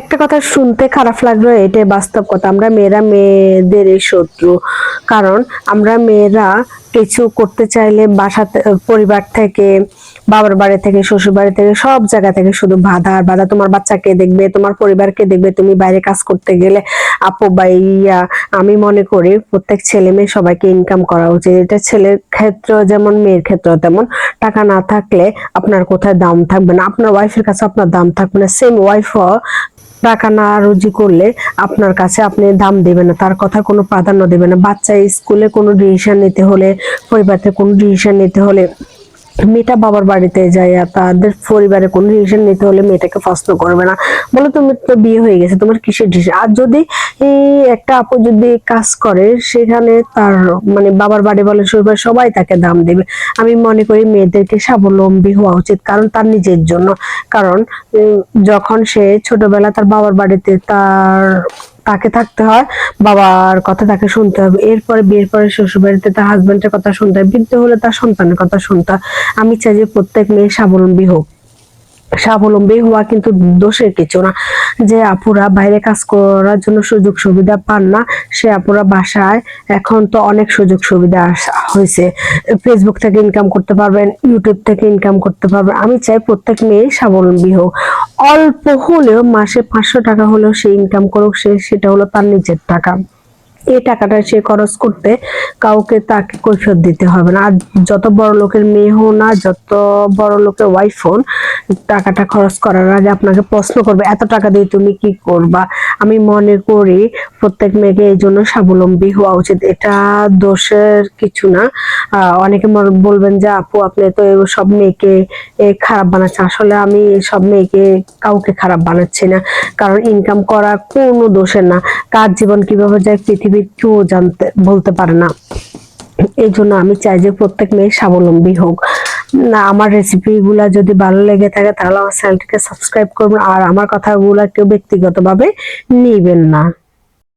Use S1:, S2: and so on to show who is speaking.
S1: একটা কথা শুনতে খারাপ লাগল, এটাই বাস্তব কথা। আমরা মেয়েরা মেয়েদেরই শত্রু। কারণ আমরা মেয়েরা কিছু করতে চাইলে বাসাতে, পরিবার থেকে, বাবার বাড়ি থেকে, শ্বশুর বাড়ি থেকে, সব জায়গা থেকে শুধু বাধা আর বাধা। তোমার বাচ্চাকে দেখবে? তোমার পরিবারকে দেখবে? তুমি বাইরে কাজ করতে গেলে আপু বা ইয়া আমি মনে করি প্রত্যেক ছেলে মেয়ে সবাইকে ইনকাম করা উচিত। এটা ছেলের ক্ষেত্র যেমন, মেয়ের ক্ষেত্র তেমন। টাকা না থাকলে আপনার কোথায় দাম থাকবে না? আপনার ওয়াইফের কাছে আপনার দাম থাকবে না। সেম ওয়াইফও টাকা না রুজি করলে আপনার কাছে আপনি দাম দেবে না, তার কথা কোনো প্রাধান্য দেবে না। বাচ্চা স্কুলে কোনো ডিসিশন নিতে হলে পরিবার থেকে কোনো ডিসিশন নিতে হলে মেয়েটা বাবার বাড়িতে যায় তাদের পরিবারে কোনো ডিসিশন নিতে হলে মেয়েটাকে প্রশ্ন করবে না। বলে তুমি তো বিয়ে হয়ে গেছে, তোমার কিসের ডিসিশন আর যদি একটা আপু যদি কাজ করে, সেখানে তার মানে বাবার বাড়ি বলে শ্বশুর সবাই তাকে দাম দেবে। আমি মনে করি মেয়েদেরকে স্বাবলম্বী হওয়া উচিত, কারণ তার নিজের জন্য। কারণ যখন সে ছোটবেলা তার বাবার বাড়িতে তার তাকে থাকতে হয়, বাবার কথা তাকে শুনতে হবে। এরপরে বিয়ের পরে শ্বশুর বাড়িতে তার হাজবেন্ডের কথা শুনতে হয়, বৃদ্ধ হলে তার সন্তানের কথা শুনতে হয়। আমি চাই যে প্রত্যেক মেয়ে স্বাবলম্বী হোক। স্বাবলম্বী হওয়া কিন্তু দোষের কিছু না। যে আপুরা বাইরে কাজ করার জন্য সুযোগ সুবিধা পান না, সে আপুরা বাসায় এখন তো অনেক সুযোগ সুবিধা হয়েছে ফেসবুক থেকে ইনকাম করতে পারবেন ইউটিউব থেকে ইনকাম করতে পারবেন। আমি চাই প্রত্যেক মেয়ে স্বাবলম্বী হোক। অল্প হলেও মাসে পাঁচশো টাকা হলেও সে ইনকাম করুক, সে সেটা হলো তার নিজের টাকা। এই টাকাটা সে খরচ করতে কাউকে তাকে কৈফিয়ত দিতে হবে না। আর যত বড় লোকের মেয়ে হও না, যত বড় লোকের ওয়াইফ হন, টাকাটা খরচ করার আগে আপনাকে প্রশ্ন করবে, এত টাকা দিয়ে তুমি কি করবা? আমি মনে করি প্রত্যেক মেয়েকে এই জন্য স্বাবলম্বী হওয়া উচিত। এটা দোষের কিছু না। অনেকে বলবেন যে, আপু, আপনি তো সব মেয়েকে খারাপ বানাচ্ছেন। আসলে আমি সব মেয়েকে কাউকে খারাপ বানাচ্ছি না। কারণ ইনকাম করা কোনো দোষের না। কার জীবন কীভাবে যায় পৃথিবী কেউ জানতে, বলতে পারে না। এই জন্য আমি চাই যে প্রত্যেক মেয়ে স্বাবলম্বী হোক। না, আমার রেসিপি গুলা যদি ভালো লেগে থাকে, তাহলে আমার চ্যানেলটিকে সাবস্ক্রাইব করবেন। আর আমার কথাগুলো কেউ ব্যক্তিগতভাবে নিবেন না।